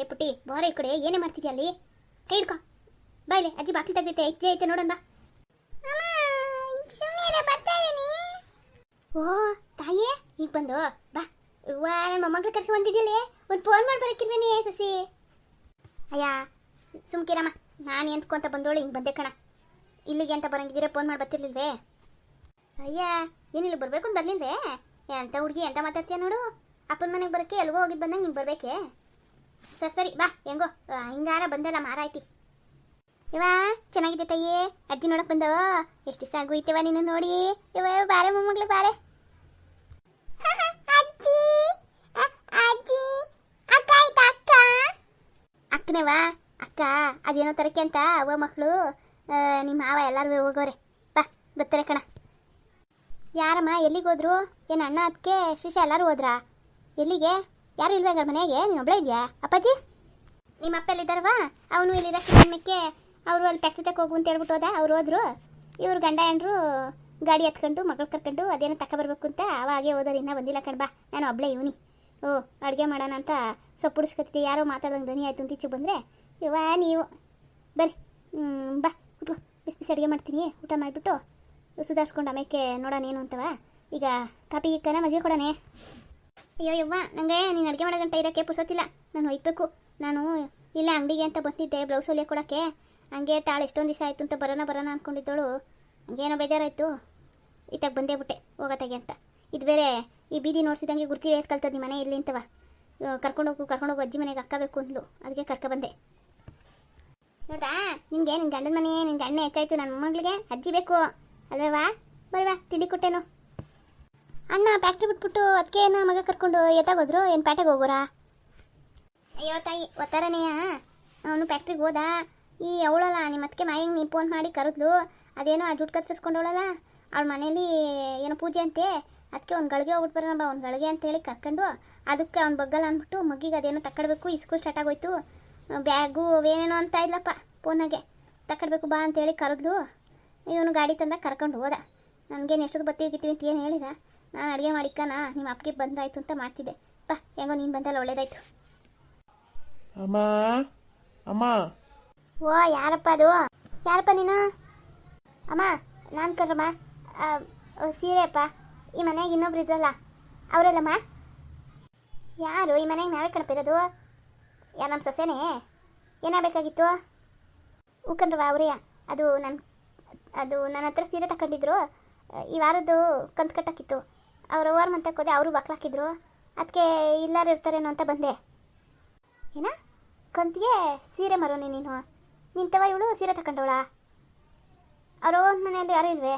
ಏ ಪುಟ್ಟಿ ಬೋರ ಈ ಕಡೆ ಏನೇ ಮಾಡ್ತಿದ್ಯಾ ಅಲ್ಲಿ? ಕೈ ಹಿಡ್ಕೊ. ಬಾಯ್ಲೆ ಅಜ್ಜಿ ಬಾಕ್ಲಿ ತೆಗ್ದೈತೆ ಐತೆ ಐತೆ ನೋಡೋಣ ಬಾ. ಓ ತಾಯೇ ಈಗ ಬಂದು ಬಾ. ವಾ ನನ್ನ ಮೊಮ್ಮಗಳು ಕರ್ಕೊಂಡು ಬಂದಿದ್ಯಲ್ಲ? ಒಂದು ಫೋನ್ ಮಾಡಿ ಬರಕ್ಕಿಲ್ವೇನೆ ಸಸಿ? ಅಯ್ಯ ಸುಮ್ಕಿರಮ್ಮ ನಾನು ಎಂತ್ಕೊಂತ ಬಂದೋಳು ಹಿಂಗೆ ಬಂದೆ ಕಣ. ಇಲ್ಲಿಗೆ ಅಂತ ಬರಂಗಿದ್ದೀರಾ ಫೋನ್ ಮಾಡಿ ಬರ್ತಿರ್ಲಿಲ್ವೇ? ಅಯ್ಯ ಏನಿಲ್ಲ ಬರ್ಬೇಕು ಅಂತ ಬರ್ಲಿಲ್ವೇ? ಎಂಥ ಹುಡುಗಿ ಎಂತ ಮಾತಾಡ್ತೀಯ ನೋಡು? ಅಪ್ಪನ ಮನೆಗೆ ಬರೋಕ್ಕೆ ಎಲ್ಗೋ ಹೋಗಿದ್ದು ಬಂದಂಗೆ ಹಿಂಗೆ ಬರ್ಬೇಕೆ? ಸರಿ ಸರಿ ಬಾ ಹೆಂಗೋ. ಹಿಂಗಾರ ಬಂದಲ್ಲ ಮಾರಾಯ್ತಿ. ಇವ ಚೆನ್ನಾಗಿದೆ ತಾಯಿ. ಅಜ್ಜಿ ನೋಡಕ್ ಬಂದವ ಎಷ್ಟು ದಿವಸ ಆಗೋಯ್ತವ ನಿನ್ನ ನೋಡಿ. ಇವ ಬಾರೆ ಮೊಮ್ಮಗ್ಳು ಬಾರೆ. ಅಜ್ಜಿ ಅಜ್ಜಿ ಅಕ್ಕ ಆಯ್ತಾ ಅಕ್ಕ? ಅಕ್ಕನೇವಾ ಅಕ್ಕ ಅದೇನೋ ತರಕೆ ಅಂತ ಅವ ಮಕ್ಕಳು ನಿಮ್ಮ ಮಾವ ಎಲ್ಲರೂ ಹೋಗೋರೆ. ಬಾ ಬರ್ತಾರೆ ಕಣ. ಯಾರಮ್ಮ ಎಲ್ಲಿಗೆ ಹೋದ್ರು? ಏನು ಅಣ್ಣ ಅದಕ್ಕೆ ಶಿಶ ಎಲ್ಲರೂ ಹೋದ್ರಾ? ಎಲ್ಲಿಗೆ? ಯಾರು ಇಲ್ವಾ ಹಂಗಾರೆ ಮನೆಗೆ ನೀನು ಒಬ್ಬಳೇ ಇದೆಯಾ? ಅಪ್ಪಾಜಿ? ನಿಮ್ಮ ಅಪ್ಪ ಎಲ್ಲಿದ್ದಾರವಾ ಅವನು ಇಲ್ಲಿರೋ ಸಿನಿಮಕ್ಕೆ ಅವರು ಅಲ್ಲಿ ತಕ ಹೋಗು ಅಂತ ಹೇಳ್ಬಿಟ್ಟು ಹೋದ. ಅವ್ರು ಹೋದ್ರು. ಇವ್ರು ಗಂಡ ಹೆಂಡ್ರು ಗಾಡಿ ಹತ್ಕೊಂಡು, ಮಗಳು ಕರ್ಕೊಂಡು ಅದೇನೋ ತಕ ಬರ್ಬೇಕು ಅಂತ ಅವಾಗೆ ಓದೋದು ಇನ್ನೂ ಬಂದಿಲ್ಲ ಕಣ್ಬಾ ನಾನು ಒಬ್ಳೆ ಇವನಿ. ಓ, ಅಡುಗೆ ಮಾಡೋಣ ಅಂತ ಸೊಪ್ಪು ಉಡಿಸ್ಕೊತಿದ್ದೆ. ಯಾರೋ ಮಾತಾಡೋಂಗೆ ಧ್ವನಿ ಆಯ್ತು ಅಂತ ಇಚ್ಛೆ ಬಂದರೆ ಇವ ನೀವು ಬರ್ರಿ. ಬಾ, ಕೂತ್ಕೋ. ಬಿಸಿ ಬಿಸಿ ಅಡುಗೆ ಮಾಡ್ತೀನಿ. ಊಟ ಮಾಡಿಬಿಟ್ಟು ಸುಧಾರಿಸ್ಕೊಂಡು ಆಮೇಲೆ ನೋಡೋಣ ಏನು ಅಂತವ. ಈಗ ಕಾಪಿ ಕನ ಮಜ್ಜಿಗೆ ಕೊಡೋಣ. ಅಯ್ಯೋ ಯವ್ವ ನನಗೆ ನೀನು ಅಡುಗೆ ಮಾಡೋ ಗಂಟ ಇರೋಕ್ಕೆ ನಾನು ಒಯ್ಬೇಕು ನಾನು ಇಲ್ಲೇ ಅಂಗಡಿಗೆ ಅಂತ ಬಂದಿದ್ದೆ ಬ್ಲೌಸ್ ಹೊಲಿಯೋ ಕೊಡೋಕ್ಕೆ. ಹಂಗೆ ತಾಳು ಎಷ್ಟೊಂದು ದಿವಸ ಆಯಿತು ಅಂತ ಬರೋಣ ಬರೋಣ ಅಂದ್ಕೊಂಡಿದ್ದಳು ಹಂಗೇನೋ ಬೇಜಾರಾಯಿತು. ಇತ್ತಾಗ ಬಂದೇ ಬಿಟ್ಟೆ ಹೋಗತ್ತಾಗೆ ಅಂತ. ಇದು ಬೇರೆ, ಈ ಬೀದಿ ನೋಡ್ಸಿದಂಗೆ ಗುರ್ತಿ ಏತ್ ಕಲ್ತದ ನಿಮ್ಮ ಮನೆ ಇಲ್ಲಿ ಅಂತವ ಕರ್ಕೊಂಡೋಗು ಕರ್ಕೊಂಡೋಗು ಅಜ್ಜಿ ಮನೆಗೆ ಹಾಕಬೇಕು ಬೇಕು ಅಂದ್ಲು. ಅದಕ್ಕೆ ಕರ್ಕ ಬಂದೆ. ನೋಡ್ದಾ, ನಿನಗೆ ನಿನ್ನ ಗಂಡನ ಮನೆ ನಿನ್ನ ಗಂಡನೇ ಹೆಚ್ಚಾಯ್ತು. ನನ್ನ ಮೊಮ್ಮಗಳಿಗೆ ಅಜ್ಜಿ ಬೇಕು. ಅಲ್ವಾ ಬರವಾ, ತಿಂಡಿ ಕೊಟ್ಟೇನು. ಅಣ್ಣ ಫ್ಯಾಕ್ಟ್ರಿ ಬಿಟ್ಬಿಟ್ಟು ಅದಕ್ಕೆ ಏನ ಮಗ ಕರ್ಕೊಂಡು ಎತ್ತಾಗೋದ್ರು ಏನು ಪ್ಯಾಟೆಗೆ ಹೋಗೋರಾ? ಅಯ್ಯೋ ತಾಯಿ ಒತ್ತಾರನೆಯ ಅವನು ಫ್ಯಾಕ್ಟ್ರಿಗೆ ಹೋದ. ಈ ಅವಳಲ್ಲ ನಿಮ್ಮ ಅದಕ್ಕೆ ಮಾಯಂಗೆ ನೀ ಫೋನ್ ಮಾಡಿ ಕರೆದ್ಲು. ಅದೇನೋ ಆ ದುಡ್ಡು ಕತ್ತರಿಸ್ಕೊಂಡವಳಲ್ಲ? ಅವಳ ಮನೇಲಿ ಏನೋ ಪೂಜೆ ಅಂತೆ? ಅದಕ್ಕೆ ಅವ್ನು ಗಳಿಗೆ ಹೋಗ್ಬಿಟ್ಟು ಬರೋಣ ಅವ್ನು ಗಳಿಗೆ ಅಂತೇಳಿ ಕರ್ಕೊಂಡು ಅದಕ್ಕೆ ಅವ್ನು ಬಗ್ಗಲ್ಲ ಅಂದ್ಬಿಟ್ಟು ಮಗ್ಗಿಗೆ ಅದೇನೋ ತಕ್ಕಡ್ಬೇಕು, ಇಸ್ಕೂ ಸ್ಟಾರ್ಟ್ ಆಗೋಯ್ತು. ಬ್ಯಾಗು ಅವೇನೇನೋ ಅಂತ ಇಲ್ಲಪ್ಪ ಫೋನಾಗೆ ತಕ್ಕಡ್ಬೇಕು ಬಾ ಅಂತೇಳಿ ಕರೆದ್ಲು. ಇವನು ಗಾಡಿ ತಂದಾಗ ಕರ್ಕೊಂಡು ಹೋದ. ನನಗೇನು ಎಷ್ಟೊತ್ತು ಬತ್ತೀವಿ ಗಿತ್ತೀವಿ ಅಂತ ಏನು ಹೇಳಿದ? ನಾನು ಅಡುಗೆ ಮಾಡಿಕ್ಕನ? ನಿಮ್ಮ ಅಪ್ಪಿಗೆ ಬಂದಾಯ್ತು ಅಂತ ಮಾಡ್ತಿದ್ದೆ. ಬಾ ಹೆಂಗೋ ನೀನು ಬಂದಲ್ಲ ಒಳ್ಳೇದಾಯ್ತು. ಅಮ್ಮ ಅಮ್ಮ. ಓ ಯಾರಪ್ಪ ಅದು? ಯಾರಪ್ಪ ನೀನು? ಅಮ್ಮ ನಾನು ಕಣ್ರಮ್ಮ. ಸೀರೆಪ್ಪ ಈ ಮನೆಯಾಗ ಇನ್ನೊಬ್ರು ಇದ್ರಲ್ಲ ಅವರಲ್ಲಮ್ಮ? ಯಾರು? ಈ ಮನೆಗೆ ನಾವೇ ಕಣಪಿರೋದು ಯಾರು ನಮ್ಮ ಸೊಸೆನೇ? ಏನಾಗಬೇಕಾಗಿತ್ತು ಉಕ್ಕಂಡ್ರವ ಅವರೇ ಅದು ನನ್ನ ಅದು ನನ್ನ ಹತ್ರ ಸೀರೆ ತಗೊಂಡಿದ್ರು ಈ ವಾರದ್ದು ಕಂತು ಕಟ್ಟಕ್ಕಿತ್ತು. ಅವ್ರ ಓವರ್ ಮಂತಕ್ಕೆ ಹೋದೆ, ಅವರು ಬಕ್ಲಾಕಿದ್ರು ಅದಕ್ಕೆ ಇಲ್ಲಾರು ಇರ್ತಾರೇನೋ ಅಂತ ಬಂದೆ. ಏನ? ಕಂತಿಗೆ ಸೀರೆ ಮರೋನಿ ನೀನು. ನಿಂತವ ಇವಳು ಸೀರೆ ತಕೊಂಡವಳ. ಅವ್ರ ಮನೆಯಲ್ಲಿ ಯಾರು ಇಲ್ವೇ?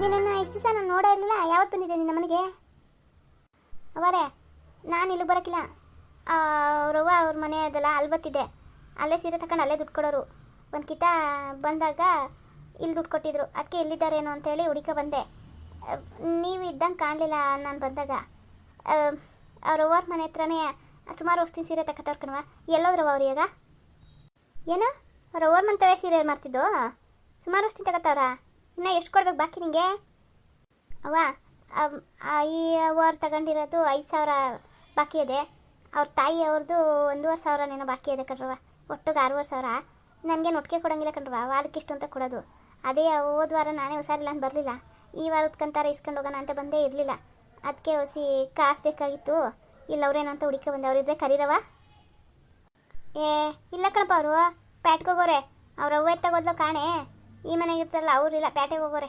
ನಿನ್ನ ಇಷ್ಟು ದಿವಸ ನಾನು ನೋಡೇ ಇರಲಿಲ್ಲ ಯಾವತ್ತು ಬಂದಿದ್ದೆ ನಿನ್ನ ಮನೆಗೆ ಅವರೇ ನಾನು ಇಲ್ಲಿ ಬರೋಕ್ಕಿಲ್ಲ ಅವ್ರವ್ವ ಅವ್ರ ಮನೆ ಅದಲ್ಲ ಅಲ್ಲಿ ಬತ್ತಿದ್ದೆ ಅಲ್ಲೇ ಸೀರೆ ತಕೊಂಡು ಅಲ್ಲೇ ದುಡ್ಡು ಕೊಡೋರು. ಒಂದು ಕಿತ ಬಂದಾಗ ಇಲ್ಲಿ ದುಡ್ಡು ಕೊಟ್ಟಿದ್ರು. ಅದಕ್ಕೆ ಎಲ್ಲಿದ್ದಾರೇನೋ ಅಂತೇಳಿ ಹುಡುಕ ಬಂದೆ. ನೀವು ಇದ್ದಂಗೆ ಕಾಣಲಿಲ್ಲ ನಾನು ಬಂದಾಗ. ಅವ್ರ ಅವ್ರ ಮನೆ ಹತ್ರನೇ ಸುಮಾರು ವಸ್ತಿ ಸೀರೆ ತಕ್ಕತ್ತವ್ರ ಕಣವ ಎಲ್ಲೋದ್ರವ ಅವ್ರು ಈಗ? ಏನು? ಅವ್ರ ಮನೆ ಮಂತವೇ ಸೀರೆ ಮಾಡ್ತಿದ್ದು ಸುಮಾರು ವರ್ಷದಿಂದ ತಗೋತಾವ್ರಾ ಇನ್ನು ಎಷ್ಟು ಕೊಡ್ಬೇಕು ಬಾಕಿ ನಿಂಗೆ? ಅವ್ವ ಈ ಅವ್ರು ತಗೊಂಡಿರೋದು ಐದು ಸಾವಿರ ಬಾಕಿ ಇದೆ. ಅವ್ರ ತಾಯಿ ಅವ್ರದ್ದು ಒಂದೂವರೆ ಸಾವಿರನೇನೋ ಬಾಕಿ ಇದೆ ಕಣ್ರವ ಒಟ್ಟಿಗೆ ಆರೂವರೆ ಸಾವಿರ. ನನಗೇನು ಒಟ್ಟಿಗೆ ಕೊಡೋಂಗಿಲ್ಲ ಕಣ್ರವ ವಾರಕ್ಕೆ ಇಷ್ಟು ಅಂತ ಕೊಡೋದು. ಅದೇ, ಹೋದ ವಾರ ನಾನೇ ಹುಷಾರಿಲ್ಲ ಅಂತ ಬರಲಿಲ್ಲ. ಈ ವಾರ ಉತ್ಕಂತಾರ ಇಸ್ಕೊಂಡು ಹೋಗೋಣ ಅಂತ ಬಂದೇ ಇರಲಿಲ್ಲ. ಅದಕ್ಕೆ ಹೊಸಿ ಕಾಸು ಬೇಕಾಗಿತ್ತು. ಇಲ್ಲ ಅವ್ರೇನಂತ ಹುಡುಕಿ ಬಂದೆ. ಅವರಿದ್ರೆ ಕರೀರವ ಏ, ಇಲ್ಲ ಕಣಪ್ಪ ಅವರು. ಪ್ಯಾಟ್ಗೆ ಹೋಗೋರೆ. ಅವ್ರ ಅವ್ವ ತಗೋದ್ಲು ಕಾಣೆ. ಈ ಮನೆಗೆ ಇರ್ತಾರಲ್ಲ, ಅವ್ರು ಇಲ್ಲ, ಪ್ಯಾಟೆಗೆ ಹೋಗೋರೆ.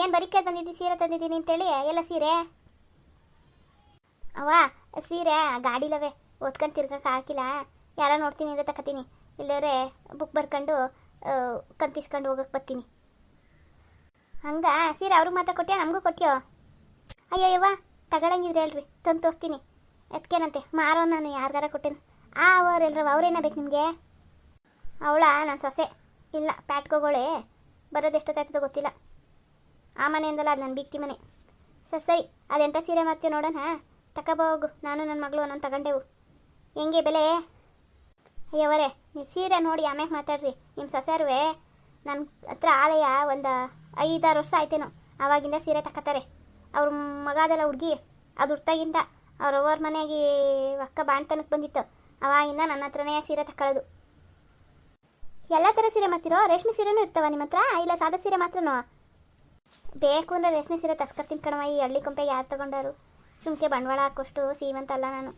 ಏನು ಬರೀಕೆ ಬಂದಿದ್ದಿ ಸೀರೆ ತಂದಿದ್ದೀನಿ ಅಂತೇಳಿ? ಎಲ್ಲ ಸೀರೆ? ಅವ ಸೀರೆ ಗಾಡಿಲವೇ. ಓದ್ಕೊಂಡು ತಿರ್ಗಕ್ಕೆ ಹಾಕಿಲ್ಲ. ಯಾರೋ ನೋಡ್ತೀನಿ ಅಂತ ತಕತೀನಿ. ಇಲ್ಲವ್ರೆ ಬುಕ್ ಬರ್ಕೊಂಡು ಕಂತಿಸ್ಕೊಂಡು ಹೋಗಕ್ಕೆ ಬರ್ತೀನಿ. ಹಂಗ, ಸೀರೆ ಅವ್ರಿಗೆ ಮಾತ್ರ ಕೊಟ್ಟ್ಯಾ ನಮಗೂ ಕೊಟ್ಟಿಯೋ ಅಯ್ಯೋ, ಯವ್ವ, ತಗೊಳಂಗಿದ್ರೆ ಹೇಳ್ರಿ, ತಂದು ತೋರಿಸ್ತೀನಿ. ಎತ್ಕೇನಂತೆ? ಮಾರೋ ನಾನು ಯಾರಿಗಾರ ಕೊಟ್ಟೇನು? ಆ, ಅವ್ರು ಎಲ್ರವ ಅವ್ರೇನ ಬೇಕು ನಿಮಗೆ? ಅವಳ ನನ್ನ ಸೊಸೆ. ಇಲ್ಲ ಪ್ಯಾಟ್ಕೋಗೋಳೆ ಬರೋದು ಎಷ್ಟೊತ್ತಾಗ್ತದೋ ಗೊತ್ತಿಲ್ಲ. ಆ ಮನೆಯಿಂದಲ್ಲ ಅದು ನನ್ನ ಬೀಗ್ತಿ ಮನೆ. ಸರಿ ಸರಿ ಅದೆಂಥ ಸೀರೆ ಮಾಡ್ತೀವಿ ನೋಡೋಣ. ತಗೋಬೋಗು ನಾನು ನನ್ನ ಮಗಳು ಒಂದೊಂದು ತಗೊಂಡೆವು ಹೆಂಗೆ ಬೆಲೆ? ಅಯ್ಯವರೇ, ನೀವು ಸೀರೆ ನೋಡಿ ಆಮ್ಯಾಗ ಮಾತಾಡ್ರಿ. ನಿಮ್ಮ ಸೊಸೆರುವೆ ನನ್ನ ಹತ್ರ ಆಲಯ ಒಂದು ಐದಾರು ವರ್ಷ ಆಯ್ತೇನೋ ಆವಾಗಿಂದ ಸೀರೆ ತಕ್ಕತ್ತಾರೆ ಅವ್ರ ಮಗ ಅದೆಲ್ಲ ಹುಡುಗಿ, ಅದು ಹುಡ್ತಾಗಿಂದ ಅವ್ರ ಅವ್ರ ಮನೆಗೆ ಅಕ್ಕ ಬಾಣ್ತನಕ್ಕೆ ಬಂದಿತ್ತು. ಅವಾಗಿಂದ ನನ್ನ ಹತ್ರನೇ ಸೀರೆ ತಕ್ಕೊಳ್ಳೋದು ಎಲ್ಲ ಥರ ಸೀರೆ ಮಾಡ್ತಿರೋ? ರೇಷ್ಮೆ ಸೀರೆನೂ ಇರ್ತಾವ ನಿಮ್ಮ ಹತ್ರ? ಇಲ್ಲ ಸಾದ ಸೀರೆ ಮಾತ್ರನೋ? ಬೇಕು ಅಂದರೆ ರೇಷ್ಮೆ ಸೀರೆ ತರ್ಸ್ಕೊಡ್ತೀನಿ ಕಣವ ಈ ಹಳ್ಳಿ ಕೊಂಪೆಗೆ ಯಾರು ತಗೊಂಡಾರು? ಸುಮ್ಕೆ ಬಂಡವಾಳ ಹಾಕೋಷ್ಟು ಸೀಮಂತ ಅಲ್ಲ ನಾನು.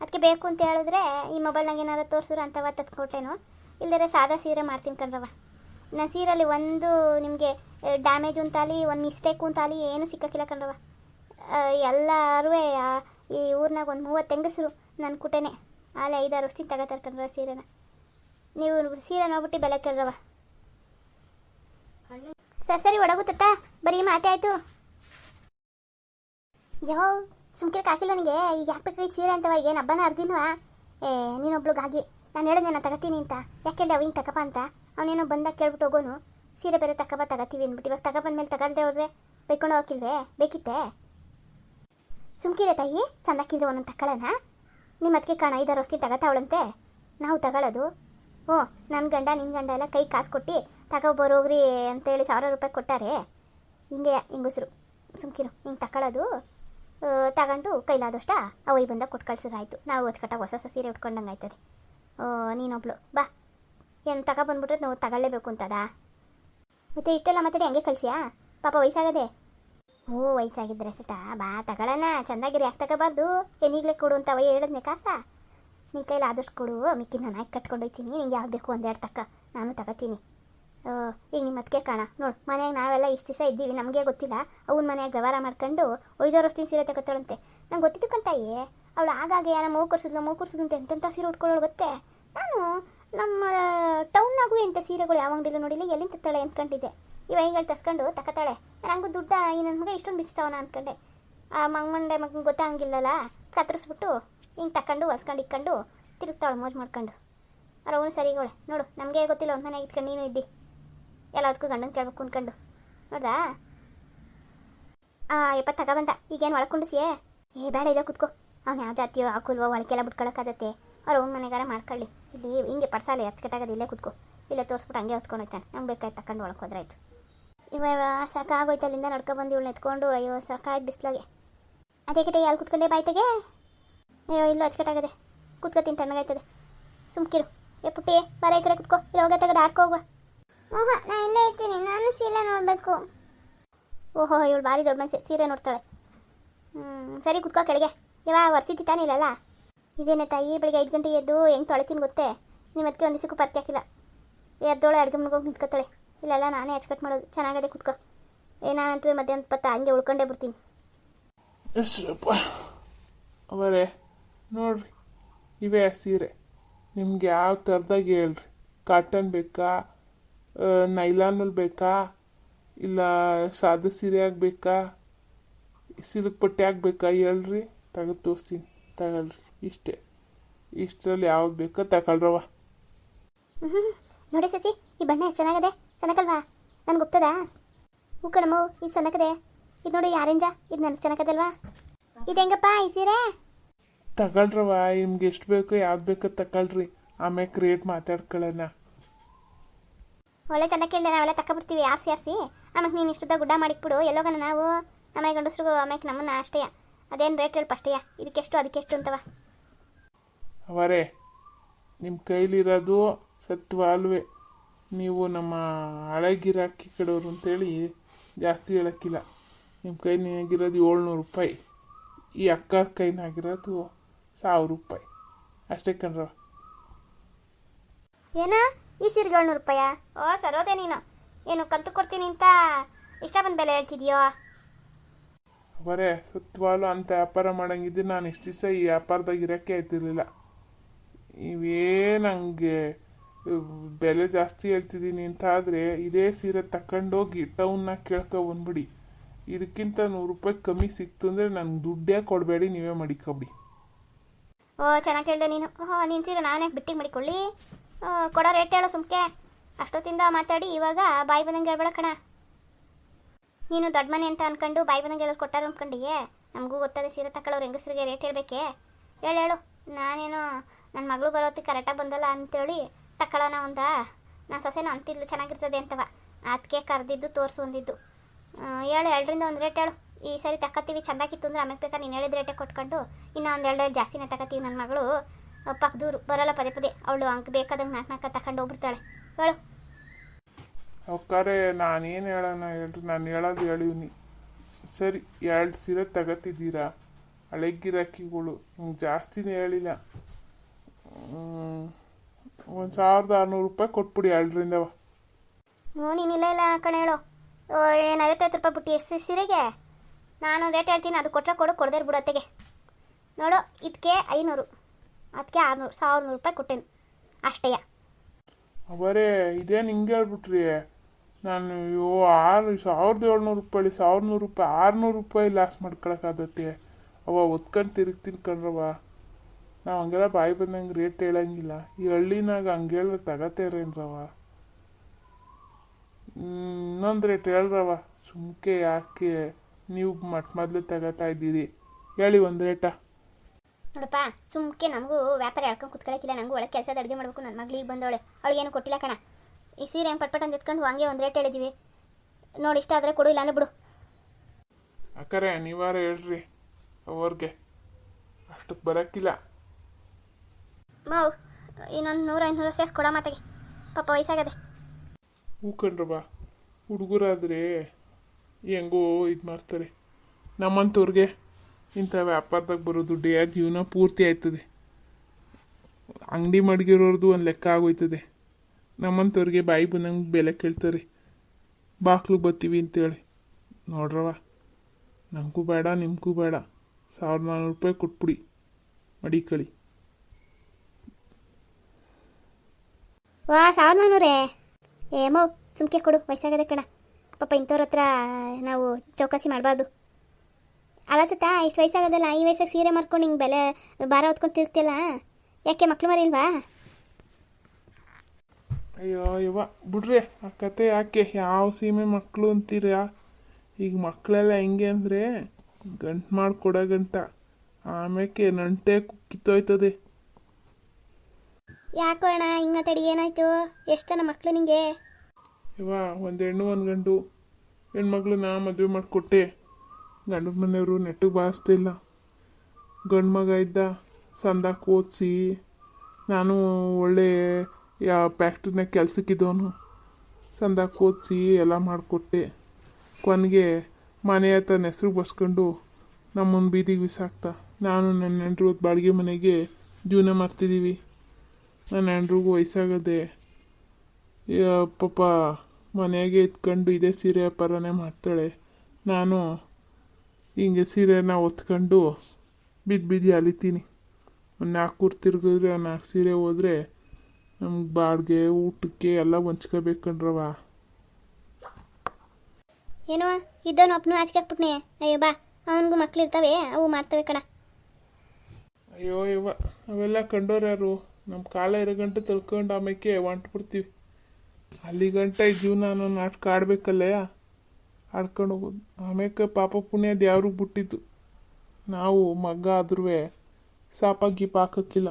ಅದಕ್ಕೆ ಬೇಕು ಅಂತ ಹೇಳಿದ್ರೆ ಈ ಮೊಬೈಲ್ನಾಗ ಏನಾರು ತೋರಿಸಿದ್ರು ಅಂತವ ತತ್ಕೊಟ್ಟೇನೋ ಇಲ್ಲದ್ರೆ ಸಾದಾ ಸೀರೆ ಮಾಡ್ತೀನಿ ಕಣ್ರವ ನನ್ನ ಸೀರೆಯಲ್ಲಿ ಒಂದು ನಿಮಗೆ ಡ್ಯಾಮೇಜ್ ಅಂತಾಲಿ ಒಂದು ಮಿಸ್ಟೇಕು ಅಂತಾಲಿ ಏನು ಸಿಕ್ಕಕ್ಕಿಲ್ಲ ಕಣ್ರವ ಎಲ್ಲರೂ ಈ ಊರಿನಾಗ ಒಂದು ಮೂವತ್ತು ಹೆಂಗಸರು ನನ್ನ ಕುಟೇನೆ. ಆಲೆ ಐದಾರು ವರ್ಷದಿಂದ ತಗೋತಾರೆ ಕಣ್ರವ ಸೀರೆನ. ನೀವು ಸೀರೆ ನೋಡ್ಬಿಟ್ಟು ಬೆಲೆ ಕೇಳ್ರವ ಸರಿ ಒಡಗುತ್ತ ಬರೀ ಮಾತೆ ಆಯ್ತು. ಯಾವ ಸುಮ್ಕಿರಕ್ ಹಾಕಿಲ್ಲ ನನಗೆ ಈಗ ಯಾಕೆ ಬೇಕಾಗಿ ಸೀರೆ ಅಂತವ? ಏನು ಹಬ್ಬನ ಅರ್ದಿನವಾ ಏ ನೀನೊಬ್ಳಿಗಾಗಿ ನಾನು ಹೇಳಿದೆ ನಾನು ತಗತೀನಿ ಅಂತ. ಯಾಕೆ ಹೇಳಿ ಅವಿನ ತಗಪ ಅಂತ? ಅವನೇನೋ ಬಂದಾಗ ಕೇಳ್ಬಿಟ್ಟು ಹೋಗೋನು. ಸೀರೆ ಬೇರೆ ತಗೋಬ ತಗತೀವಿ ಅಂದ್ಬಿಟ್ಟು. ಇವಾಗ ತಗೋ ಮೇಲೆ ತಗಲ್ದೆ ಹೋದ್ರೆ ಬೈಕೊಂಡು ಹೋಗಿಲ್ವೇ ಬೇಕಿತ್ತೆ? ಸುಮ್ಕಿರೆ ತಾಯಿ ಚಂದಾಕಿದ್ರೆ ಒಂದೊಂದು ತಗೊಳ್ಳೋಣ ನಿಮ್ಮ ಅದಕ್ಕೆ ಕಾಣ ಐದಾರು ತಗತ ತಗೋತಾವಳಂತೆ ನಾವು ತಗೊಳ್ಳೋದು ಓ ನನ್ನ ಗಂಡ ನಿನ್ನ ಗಂಡ ಎಲ್ಲ ಕೈ ಕಾಸು ಕೊಟ್ಟು ತಗೋ ಬರೋಗ್ರಿ ಅಂತೇಳಿ ಸಾವಿರ ರೂಪಾಯಿ ಕೊಟ್ಟಾರೆ. ಹಿಂಗೆ ಹಿಂಗಸರು ಸುಮ್ಕಿರು, ಹಿಂಗೆ ತಗೊಳ್ಳೋದು ತಗೊಂಡು ಕೈಲಾದಷ್ಟ ಅವೈ ಬಂದಾಗ ಕೊಟ್ಟು ಕಳ್ಸಿದ್ರಾಯ್ತು. ನಾವು ಹೊಚ್ಕಟ್ಟಾಗ ಹೊಸ ಹೊಸ ಸೀರೆ ಉಟ್ಕೊಂಡಂಗೆ ಆಯ್ತದೆ. ಓ, ನೀನೊಬ್ಳು, ಬಾ. ಏನು ತಗೊಬಂದ್ಬಿಟ್ರೆ ನಾವು ತಗೊಳ್ಳೇಬೇಕು ಅಂತದ? ಮತ್ತೆ ಇಷ್ಟೆಲ್ಲ ಮಾತಾಡಿ ಹಂಗೆ ಕಳ್ಸಿಯಾ? ಪಾಪ ವಯಸ್ಸಾಗದೆ. ಓ, ವಯಸ್ಸಾಗಿದ್ರೆ ಸಿಟ, ಬಾ ತಗೊಳ್ಳೋಣ ಚೆನ್ನಾಗಿ ಯಾಕೆ ತಗೋಬಾರ್ದು? ಏನಿಗ್ಲೇ ಕೊಡು ಅಂತ ಅವ ಹೇಳಿದ್ನೆ ಕಾಸ? ನಿನ್ನ ಕೈಲಿ ಆದಷ್ಟು ಕೊಡು ಮಿಕ್ಕಿ ನಾನು ಹಾಕಿ ಕಟ್ಕೊಂಡು ಹೋಗ್ತೀನಿ ನಿಂಗೆ ಯಾವ್ದು ಬೇಕು ಒಂದೆರಡು ತಕ್ಕ. ನಾನು ತಗೋತೀನಿ. ಈಗ ನಿಮ್ಮ ಅದಕ್ಕೆ ಕಾಣ. ನೋಡು, ಮನೆಯಾಗ ನಾವೆಲ್ಲ ಇಷ್ಟು ದಿವಸ ಇದ್ದೀವಿ, ನಮಗೆ ಗೊತ್ತಿಲ್ಲ. ಅವನ ಮನೆಯಾಗ ವ್ಯವಹಾರ ಮಾಡ್ಕೊಂಡು ವರ್ಷದಿಂದ ಸೀರೆ ತಗೋತಾಳಂತೆ. ನಂಗೆ ಗೊತ್ತಿತ್ತು ಕಂತಾಯಿ ಅವಳು ಆಗಾಗೆ ನಮ್ಮ ಮೂಗು ಕೊಡ್ಸಿದ್ಲು ಕೊಡ್ಸಿದ್ಲು ಅಂತ ಎಂತೆಂಥ ಸೀರೆ ಉಟ್ಕೊಳ್ಳೋಳು ಗೊತ್ತೇ? ನಾನು ನಮ್ಮ ಟೌನ್ನಾಗೂ ಎಂಥ ಸೀರೆಗಳು ಯಾವ ಅಂಗಡಿಲೂ ನೋಡಿಲ್ಲ, ಎಲ್ಲಿಂದ ತತ್ತಾಳೆ ಅಂದ್ಕೊಂಡಿದ್ದೆ ಇವ ವೈಗಳು ತಸ್ಕೊಂಡು ತಕತಾಳೆ. ನನಗೂ ದುಡ್ಡ, ಈ ನನ್ನ ಮಗ ಇಷ್ಟೊಂದು ಬಿಸ್ತಾವನ ಅಂದ್ಕೊಂಡೆ ಆ ಮಂಗಂಡೆ ಮಗನ ಗೊತ್ತಾಗಿಲ್ಲಲ್ಲ ಕತ್ತರಿಸ್ಬಿಟ್ಟು ಹಿಂಗೆ ತಕೊಂಡು ಹೊಸ್ಕೊಂಡು ಇಕ್ಕೊಂಡು, ತಿರುಗ್ತಾಳೆ ಮೋಜು ಮಾಡ್ಕೊಂಡು. ಅವ್ರು ಅವನು ಸರಿಗೋಳೆ ನೋಡು, ನಮಗೆ ಗೊತ್ತಿಲ್ಲ ಒಂದು ಮನೆಗೆ ಇಟ್ಕೊಂಡು ನೀನು ಇದ್ದಿ. ಎಲ್ಲದಕ್ಕೂ ಗಂಡನ ಕೇಳ್ಬೇಕು ಅನ್ಕೊಂಡು ನೋಡ್ದಾ? ಆ ಎಪ್ಪ ತಗೊಬಂದ ಈಗೇನು ಒಳಕೊಂಡಿಸಿಯೇ ಏ, ಬೇಡ, ಇಲ್ಲ ಕುತ್ಕೊ. ಅವ್ನು ಯಾವ ಜಾತಿಯೋ ಹಾಕುಲ್ವೋ ಒಳಕೆಲ್ಲ ಬಿಟ್ಕೊಳಕ್ಕಾಗತ್ತೆ. ಅವ್ರ ಅವ್ನ ಮನೆಗಾರ ಮಾಡ್ಕೊಳ್ಳಿ. ಇಲ್ಲಿ ಹಿಂಗೆ ಪಡ್ಸಾಲೆ ಹಚ್ಕಟ್ಟಾಗದು ಇಲ್ಲೇ ಕುತ್ಕೋ. ಇಲ್ಲೇ ತೋರಿಸ್ಬಿಟ್ಟು ಹಂಗೆ ಹೊತ್ಕೊಂಡು ಹೋಗ್ತಾನೆ. ನಂಗೆ ಬೇಕಾಯ್ತು ತಕೊಂಡು ಒಳಗೆ ಹೋದ್ರಾಯ್ತು. ಇವ ಸಾಕಾಗೋಯ್ತು ಅಲ್ಲಿಂದ ನಡ್ಕೊಬಂದು ಇವಳು ಎತ್ಕೊಂಡು, ಅಯ್ಯೋ, ಸಾಕಾಯ್ತು ಬಿಸ್ಲಾಗೆ. ಅದೇ ಕಡೆ ಎಲ್ಲಿ ಕುತ್ಕೊಂಡೆ ಬಾಯ್ತಾಗೆ? ಅಯ್ಯೋ, ಇಲ್ಲೂ ಅಚ್ಕಟ್ಟಾಗದೆ ಕುತ್ಕೋತೀನಿ ತಣ್ಣಗಾಯ್ತದೆ. ಸುಮ್ಕಿರು. ಏ, ಪುಟ್ಟಿ, ಬರ ಈ ಕಡೆ ಕುತ್ಕೋ. ಇಲ್ಲ ಹೋಗತ್ತೆ ಕಡೆ ಆಡ್ಕೋ ಹೋಗುವ. ಓಹೋ, ನಾ ಇಲ್ಲೇ ಇರ್ತೀನಿ. ನಾನು ಸೀರೆ ನೋಡಬೇಕು. ಓಹೋ, ಇವಳು ಭಾರಿ ದೊಡ್ಡ ಮನಸ್ಸೆ ಸೀರೆ ನೋಡ್ತಾಳೆ. ಹ್ಞೂ ಸರಿ, ಕುತ್ಕೋ ಕೆಳಗೆ. ಯಾವ ವರ್ಷಿತಿ ತಾನೇ ಇಲ್ಲಲ್ಲ? ಇದೇನೆ ತಾಯಿ, ಬೆಳಿಗ್ಗೆ ಐದು ಗಂಟೆಗೆ ಎದ್ದು ಹೆಂಗೆ ತೊಳಿತೀನಿ ಗೊತ್ತೇ? ನಿಮ್ಮ ಅದಕ್ಕೆ ಒಂದು ದಿವಸಕ್ಕೂ ಪರ್ಕೆ ಹಾಕಿಲ್ಲ. ಎದ್ದೋಳೆ ಅಡುಗೆ ಮನೆಗೆ ಹೋಗಿ ನಿಂತ್ಕೊತಾಳೆ. ಇಲ್ಲೆಲ್ಲ, ನಾನೇ ಹಚ್ಕಟ್ ಮಾಡೋದು. ಚೆನ್ನಾಗದೆ ಕುತ್ಕೋ. ಏನಾನಂತೂ ಮಧ್ಯಾಹ್ನ ಪತ್ತ ಹಂಗೆ ಉಳ್ಕೊಂಡೇ ಬಿಡ್ತೀನಿ. ಅವರೇ, ನೋಡ್ರಿ, ಇವೇ ಸೀರೆ. ನಿಮ್ಗೆ ಯಾವ ಥರದಾಗ ಹೇಳ್ರಿ? ಕಾಟನ್ ಬೇಕಾ? ನೈಲಾನಲ್ಲಿ ಬೇಕಾ? ಇಲ್ಲ ಸಾದಾ ಸೀರೆ ಆಗಬೇಕಾ? ಸಿಲ್ಕ್ ಪಟ್ಟೆ ಆಗಬೇಕಾ? ಹೇಳ್ರಿ. ತಗ ತೋರಿಸ್ತೀನಿ. ತಗೊಳ್ರಿ. ಇಷ್ಟೇ. ಇಷ್ಟರಲ್ಲಿ ಯಾವ್ದು ಬೇಕೋ ತಗೊಳ್ರವ ಹ್ಞೂ ನೋಡಿ ಸಸಿ ಈ ಬಣ್ಣ ಎಷ್ಟು ಚೆನ್ನಾಗದೆ? ಸನಕಲ್ವಾ? ನನ್ಗೆ ಗೊತ್ತದ ಹೂ ಕಣಮ್ಮ ಇದು ಸನಕದೆ. ಇದು ನೋಡಿ ಆರೆಂಜ. ಇದು ನನಗೆ ಚೆನ್ನಾಗದಲ್ವಾ? ಇದು ಹೆಂಗಪ್ಪ ಈ ಸೀರೆ? ತಗೊಳ್ರವ ನಿಮ್ಗೆ ಎಷ್ಟು ಬೇಕೋ ಯಾವ್ದು ಬೇಕೋ ತಗೊಳ್ರಿ. ಆಮೇಲೆ ಕ್ರಿಯೇಟ್ ಮಾತಾಡ್ಕೊಳ್ಳೋಣ. ಒಳ್ಳೆ ಚೆನ್ನಾಗಿ ಕೇಳಿದೆ ನಾವೆಲ್ಲ ತಗೊಬಿಡ್ತೀವಿ ಆರಿಸಿ ಆರಿಸಿ. ಆಮೇಲೆ ನೀನು ಇಷ್ಟುದ್ದ ಗುಡ್ಡ ಮಾಡಿಕ್ಬಿಡು ಎಲ್ಲೋಗನ ನಾವು. ಆಮೇಲೆ ಗಂಡಸ್ರಿಗೂ ಆಮೇಲೆ ನಮ್ಮನ್ನ ಅಷ್ಟೇ ಅದೇನು ರೇಟ್ ಹೇಳಿ ಎಷ್ಟು ಇದಕ್ಕೆಷ್ಟು ಅದಕ್ಕೆಷ್ಟು ಅಂತವ. ಅವರೇ ನಿಮ್ಮ ಕೈಲಿರೋದು ಸತ್ವ ಅಲ್ವೇ. ನೀವು ನಮ್ಮ ಹಳೆ ಗಿರಾಕಿ ಕಡೆಯವರು ಅಂತೇಳಿ ಜಾಸ್ತಿ ಹೇಳೋಕ್ಕಿಲ್ಲ. ನಿಮ್ಮ ಕೈನಾಗಿರೋದು ಏಳ್ನೂರು ರೂಪಾಯಿ. ಈ ಅಕ್ಕ ಕೈನಾಗಿರೋದು ಸಾವಿರ ರೂಪಾಯಿ. ಅಷ್ಟೇ ಕಣ್ರ ಏನ? ಈ ಸೀರೆಗಳು ನೂರು ರೂಪಾಯ? ಓ ಸರೋದೆ ನೀನು. ಏನು ಕಂತು ಕೊಡ್ತೀನಿ ಅಂತ ಇಷ್ಟ ಬಂದ ಬೆಲೆ ಹೇಳ್ತಿದ್ಯೋ? ಬರೇ ಸುತ್ತವಾಲು ಅಂತ ವ್ಯಾಪಾರ ಮಾಡಂಗಿದ್ದು ನಾನು ಇಷ್ಟು ದಿವಸ ಈ ವ್ಯಾಪಾರದಾಗ ಇರೋಕ್ಕೆ ಆಯ್ತಿರ್ಲಿಲ್ಲ. ಇವೇ ನನಗೆ ಬೆಲೆ ಜಾಸ್ತಿ ಹೇಳ್ತಿದ್ದೀನಿ ಅಂತ ಆದರೆ ಇದೇ ಸೀರೆ ತಗೊಂಡೋಗಿ ಟೌನ್ನ ಕೇಳ್ಕೊ ಬಂದ್ಬಿಡಿ. ಇದಕ್ಕಿಂತ ನೂರು ರೂಪಾಯಿ ಕಮ್ಮಿ ಸಿಕ್ತು ಅಂದರೆ ನನಗೆ ದುಡ್ಡೇ ಕೊಡಬೇಡಿ ನೀವೇ ಮಡಿಕೊಬಿಡಿ. ಓ ಚೆನ್ನಾಗಿ ಕೇಳಿದೆ ನೀನು. ಓಹೋ ನೀನು ಸೀರೆ ನಾನೇ ಬಿಟ್ಟಿಗೆ ಮಾಡಿಕೊಳ್ಳಿ. ಕೊಡೋ ರೇಟ್ ಹೇಳೋ ಸುಮ್ಕೆ. ಅಷ್ಟೊತ್ತಿಂದ ಮಾತಾಡಿ, ಇವಾಗ ಬಾಯಿ ಬಂದಂಗೆ ಹೇಳ್ಬೇಡ ಕಣ. ನೀನು ದೊಡ್ಡ ಮನೆ ಅಂತ ಅನ್ಕೊಂಡು ಬಾಯಿ ಬಂದಂಗೆ ಹೇಳೋದು ಕೊಟ್ಟಾರ ಅನ್ಕೊಂಡಿಯೇ? ನಮಗೂ ಗೊತ್ತದೆ ಸೀರೆ ತಗೊಳ್ಳೋರು ಹೆಂಗಸರಿಗೆ ರೇಟ್ ಹೇಳಬೇಕೆ? ಹೇಳು ಹೇಳು. ನಾನೇನು ನನ್ನ ಮಗಳು ಬರೋತ್ತಿಗೆ ಕರೆಕ್ಟಾಗಿ ಬಂದಲ್ಲ ಅಂತೇಳಿ ತಕೊಳ್ಳೋಣ ಒಂದ? ನಾನು ಸೊಸೆನೂ ಅಂತಿಲ್ಲ ಚೆನ್ನಾಗಿರ್ತದೆ ಅಂತವ. ಅದಕ್ಕೆ ಕರೆದಿದ್ದು, ತೋರಿಸು ಒಂದಿದ್ದು ಹೇಳು ಎರಡರಿಂದ ಒಂದು ರೇಟ್ ಹೇಳು. ಈ ಸರಿ ತಕ್ಕತ್ತೀವಿ ಚೆಂದಾಗಿತ್ತು ಅಂದ್ರೆ ಆಮೇಲೆ ಬೇಕಾದ್ರೆ ನೀನು ಹೇಳಿದ ರೇಟೇ ಕೊಟ್ಕೊಂಡು. ಇನ್ನೂ ಒಂದು ಎರಡು ಎರಡು ಜಾಸ್ತಿನೇ ತಗೋತೀವಿ ನನ್ನ ಮಗಳು. ಪಕ್ಕದೂರು ಬರಲ್ಲ ಪದೇ ಪದೇ. ಅವಳು ಅಂಕ ಬೇಕಾದಂಗೆ ನಾಲ್ಕು ನಾಲ್ಕು ತಗೊಂಡು ಹೋಗ್ಬಿಡ್ತಾಳೆ. ಹೇಳು. ಅವ್ಕಾರೆ ನಾನೇನು ಹೇಳೋಣ ಹೇಳ್ರಿ ನಾನು ಹೇಳೋದು ಹೇಳಿವ್ನಿ. ಸರಿ ಎರಡು ಸೀರೆ ತಗೋತಿದ್ದೀರಾ? ಹಳೆ ಗಿರಾಕಿಗಳು ಜಾಸ್ತಿನೇ ಹೇಳಿಲ್ಲ. ಒಂದು ಸಾವಿರದ ಆರುನೂರು ರೂಪಾಯಿ ಕೊಟ್ಬಿಡಿ ಎರಡರಿಂದ. ಹ್ಞೂ ನೀನಿಲ್ಲ ಇಲ್ಲ ಕಣ ಹೇಳು. ಏನು ಐವತ್ತೈದು ರೂಪಾಯಿ ಬಿಟ್ಟು ಎಷ್ಟು ಸೀರೆಗೆ? ನಾನು ರೇಟ್ ಹೇಳ್ತೀನಿ ಅದು ಕೊಟ್ಟರೆ ಕೊಡು ಕೊಡದೇ ಬಿಡೋತ್ತೆಗೆ ನೋಡು ಇದಕ್ಕೆ ಐನೂರು. ಅದಕ್ಕೆ ಆರುನೂರು ಸಾವಿರ ನೂರು ರೂಪಾಯಿ ಕೊಟ್ಟೇನು. ಅಷ್ಟೇಯ ಅವರೇ, ಇದೇನು ಹಿಂಗೆ ಹೇಳ್ಬಿಟ್ರಿ? ನಾನು, ಅಯ್ಯೋ, ಆರು, ಸಾವಿರದ ಏಳ್ನೂರು ರೂಪಾಯಿ ಸಾವಿರದ ನೂರು ರೂಪಾಯಿ, ಆರುನೂರು ರೂಪಾಯಿ ಲಾಸ್ ಮಾಡ್ಕೊಳಕ್ಕಾಗತ್ತೆ. ಅವ ಒತ್ಕೊಂಡು ತಿರುಗ್ತೀನಿ ಕಣ್ರವ ನಾವು ಹಂಗೆಲ್ಲ ಬಾಯಿ ಬಂದಂಗೆ ರೇಟ್ ಹೇಳಂಗಿಲ್ಲ. ಈ ಹಳ್ಳಿನಾಗ ಹಂಗೆ ಹೇಳಿದ್ರೆ ತಗತ್ತೇರೇನ್ರವ ಇನ್ನೊಂದು ರೇಟ್ ಹೇಳ್ರವ ಸುಮ್ಕೆ ಯಾಕೆ ನೀವು ಮೊಟ್ಟ ಮೊದಲು ತಗೋತಾ ಇದ್ದೀರಿ. ಹೇಳಿ ಒಂದು ರೇಟ ನೋಡಪ್ಪ ಸುಮ್ಕೆ ನಮಗೂ ವ್ಯಾಪಾರ ಹೇಳ್ಕೊಂಡು ಕುತ್ಕೊಳ್ಳೋಕ್ಕಿಲ್ಲ ನನಗೂ ಒಳಗೆ ಕೆಲಸದ ಅಡುಗೆ ಮಾಡಬೇಕು ನನ್ನ ಮಗಳಿಗೆ ಬಂದವಳೆ ಅವಳಿಗೇನು ಕೊಟ್ಟಿಲ್ಲ ಕಣ. ಈ ಸೀರೆ ಹೆಂಗೆ ಪಟ್ಪಟ್ ಅಂತ ಎತ್ಕೊಂಡು ಹಂಗೆ ಒಂದು ರೇಟ್ ಹೇಳಿದ್ದೀವಿ ನೋಡಿ ಇಷ್ಟ ಆದರೆ ಕೊಡು ಇಲ್ಲ ಅಂದ್ರೆ ಬಿಡು. ಅಕ್ಕರೆ ನೀವಾರ ಹೇಳ್ರಿ ಅವ್ರಿಗೆ. ಅಷ್ಟಕ್ಕೆ ಬರೋಕ್ಕಿಲ್ಲ. ಮಾವು ಇನ್ನೊಂದು ನೂರ ಐನೂರು ಸೇರಿಸಿ ಕೊಡ ಮಾತಾಗಿ ಪಾಪ ವಯಸ್ಸಾಗದೆ. ಬಾ ಹುಡುಗರಾದ್ರೆ ಹೆಂಗೋ ಇದು ಮಾಡ್ತಾರೆ. ನಮ್ಮಂಥವ್ರಿಗೆ ಇಂಥ ವ್ಯಾಪಾರದಾಗ ಬರೋ ದುಡ್ಡೇ ಜೀವನ ಪೂರ್ತಿ ಆಯ್ತದೆ. ಅಂಗಡಿ ಮಡಗಿರೋರ್ದು ಒಂದು ಲೆಕ್ಕ ಆಗೋಯ್ತದೆ. ನಮ್ಮಂಥವ್ರಿಗೆ ಬಾಯಿ ಬಂದಂಗೆ ಬೆಲೆ ಕೇಳ್ತಾರೆ. ಬಾಕ್ಲು ಬತ್ತೀವಿ ಅಂತೇಳಿ. ನೋಡ್ರವ ನಮಗೂ ಬೇಡ, ನಿಮಗೂ ಬೇಡ. ಸಾವಿರದ ನಾನ್ನೂರು ರೂಪಾಯಿ ಕೊಟ್ಬಿಡಿ, ಮಡಿಕಳಿ. ವಾ ಸಾವಿರ ನಾನ್ನೂರೇ ಏ, ಮೌ, ಸುಮ್ಕೆ ಕೊಡು, ವಯಸ್ಸಾಗದೆ ಕಣ. ಪಾಪ ಇಂಥವ್ರ ಹತ್ರ ನಾವು ಚೌಕಾಸಿ ಮಾಡಬಾರ್ದು. ಅಲ್ಲ ತಾ ಇಷ್ಟು ವಯಸ್ಸಾಗೋದಲ್ಲ ಈ ವಯಸ್ಸಾಗ ಸೀರೆ ಮಾಡ್ಕೊಂಡು ಹಿಂಗೆ ಬೆಲೆ ಭಾರ ಹೊತ್ಕೊಂಡು ತಿರ್ತಿಲ್ಲ ಯಾಕೆ ಮಕ್ಳು ಮರಿಲ್ವಾ? ಅಯ್ಯೋ ಯವ್ವ ಬಿಡ್ರಿ ಆ ಕತೆ ಯಾಕೆ? ಯಾವ ಸೀಮೆ ಮಕ್ಕಳು ಅಂತೀರಾ? ಈಗ ಮಕ್ಕಳೆಲ್ಲ ಹೆಂಗೆ ಅಂದರೆ ಗಂಟು ಮಾಡಿಕೊಡೋ ಗಂಟ. ಆಮೇಲೆ ನಂಟೆ ಕಿತ್ತೋಯ್ತದೆ. ಯಾಕೋ ಅಣ್ಣ ಹಿಂಗೆ ಮಾತಾಡಿ ಏನಾಯ್ತು? ಎಷ್ಟು ಜನ ಮಕ್ಕಳು ನಿಂಗೆ? ಇವ ಒಂದು ಹೆಣ್ಣು ಒಂದು ಗಂಡು. ಹೆಣ್ಮಗಳು ನಾ ಮದುವೆ ಮಾಡಿಕೊಟ್ಟೆ. ಗಂಡನ ಮನೆಯವರು ನೆಟ್ಟಿಗೆ ಬಾಸ್ತಿಲ್ಲ ಗಂಡು ಮಗ ಇದ್ದ ಸಂದಾಕ ಓದಿಸಿ, ನಾನು ಒಳ್ಳೆ ಯಾವ ಫ್ಯಾಕ್ಟ್ರಿನಾಗ ಕೆಲಸಕ್ಕಿದ್ದವನು ಸಂದಾಕ ಓದಿಸಿ ಎಲ್ಲ ಮಾಡಿಕೊಟ್ಟೆ. ಕೊನೆಗೆ ಮನೆ ಹತ್ರ ಹೆಸ್ರು ಬಸ್ಕೊಂಡು ನಮ್ಮನ್ನು ಬೀದಿಗೆ ಬಿಸಾಕ್ತ ನಾನು ನನ್ನ ನೆಂಟರು ಬಾಡಿಗೆ ಮನೆಗೆ ಜೀವನ ಮಾಡ್ತಿದ್ದೀವಿ ನನ್ನ ನೆಂಟ್ರಿಗೂ ವಯಸ್ಸಾಗದೆ ಪಾಪ ಮನೆಯಾಗೆ ಇದ್ಕೊಂಡು ಇದೇ ಸೀರೆ ವ್ಯಾಪಾರನೇ ಮಾಡ್ತಾಳೆ. ನಾನು ಹಿಂಗೆ ಸೀರೆನ ಹೊತ್ಕೊಂಡು ಬಿದ್ದು ಬಿದ್ದು ಅಲಿತೀನಿ ಒಂದು ನಾಲ್ಕು ಊರು ತಿರುಗಿದ್ರೆ ಒಂದು ನಾಲ್ಕು ಸೀರೆ ಹೋದರೆ ನಮ್ಗೆ ಬಾಡಿಗೆ ಊಟಕ್ಕೆ ಎಲ್ಲ ಹೊಂಚ್ಕೋಬೇಕಂಡ್ರವ ಏನೋ ಇದ್ದವನು ಅಪ್ಪನು ಆಚೆ ಹಾಕ್ಬಿಟ್ನೆ. ಅಯ್ಯೋ ಬಾ. ಅವನಿಗೂ ಮಕ್ಳು ಇರ್ತಾವೆ ಅವು ಮಾಡ್ತವೆ ಕಣ. ಅಯ್ಯೋ ಇವ. ಅವೆಲ್ಲ ಕಂಡೋರು ಯಾರು? ನಮ್ಮ ಕಾಲ ಇರೋ ಗಂಟೆ ತಿಳ್ಕೊಂಡು ಆಮೇಲೆ ಹೊಂಟ್ಬಿಡ್ತೀವಿ. ಅಲ್ಲಿ ಗಂಟೆ ಜೀವನ ನಾಟಕ ಆಡ್ಬೇಕಲ್ಲಯ್ಯ? ಆಡ್ಕೊಂಡು ಹೋಗೋದು. ಆಮೇಲೆ ಪಾಪ ಪುಣ್ಯ ದೇವ್ರಿಗೆ ಬಿಟ್ಟಿದ್ದು. ನಾವು ಮಗ್ಗ ಆದ್ರೂ ಸಾಪ ಗೀಪ ಹಾಕೋಕ್ಕಿಲ್ಲ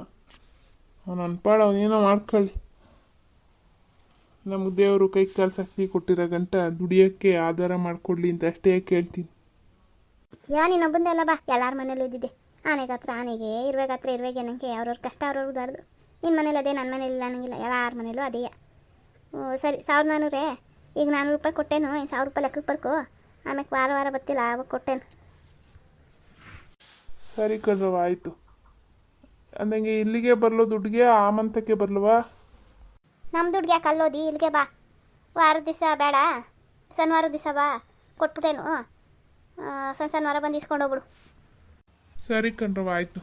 ಅವ್ನು ಅನ್ಪಾಡ ಅವನೇನೋ ಮಾಡ್ಕೊಳ್ಳಿ. ನಮ್ಗೆ ದೇವರು ಕೈ ಕಾಲು ಶಕ್ತಿ ಕೊಟ್ಟಿರೋ ಗಂಟ ದುಡಿಯೋಕ್ಕೆ ಆಧಾರ ಮಾಡಿಕೊಡ್ಲಿ ಅಂತ ಅಷ್ಟೇ ಕೇಳ್ತೀನಿ. ಯಾ, ನೀನು ಬಂದೆಲ್ಲ ಬಾ. ಎಲ್ಲಾರ ಮನೇಲೂ ಇದ್ದಿದ್ದೆ. ಆನೆಗೆ ಹತ್ರ ಆನೆಗೆ ಇರ್ಬೇಕು ಹತ್ರ ಇರುವಾಗ ನನಗೆ ಅವ್ರವ್ರ ಕಷ್ಟ ಅವ್ರವ್ರಿಗೆ ದಾಡ್ದು ನಿನ್ನ ಮನೇಲಿ ಅದೇ ನನ್ನ ಮನೇಲಿ ಅನ್ನಂಗಿಲ್ಲ. ಎಲ್ಲಾರ ಮನೇಲೂ ಅದೇ. ಓ, ಸರಿ. ಸಾವಿರದ ನಾನ್ನೂರೇ ಈಗ ನಾನ್ನೂರು ರೂಪಾಯಿ ಕೊಟ್ಟೇನು ಇನ್ನು ಸಾವಿರ ರೂಪಾಯಿ ಲೆಕ್ಕಕ್ಕೆ ಬರ್ಕೋ. ಆಮೇಲೆ ವಾರ ವಾರ ಬರ್ತಿಲ್ಲ ಅವಾಗ ಕೊಟ್ಟೇನು. ಸರಿ ಕಣ್ರವ ಆಯಿತು. ಅಂದಂಗೆ ಇಲ್ಲಿಗೆ ಬರಲೋ ದುಡ್ಡಿಗೆ ಆಮಂತಕ್ಕೆ ಮಂತಕ್ಕೆ ಬರ್ಲವಾ ನಮ್ಮ ದುಡ್ಡಿಗೆ ಯಾಕೆ ಅಲ್ಲೋದಿ? ಇಲ್ಲಿಗೆ ಬಾ. ವಾರದ ದಿವಸ ಬೇಡ. ಶನಿವಾರ ದಿವಸ ಬಾ. ಕೊಟ್ಬಿಟ್ಟೇನು ಸಣ್ಣ ಶನಿವಾರ ಬಂದು ಇಸ್ಕೊಂಡು ಹೋಗ್ಬಿಡು. ಸರಿ ಕಣ್ರವ ಆಯಿತು.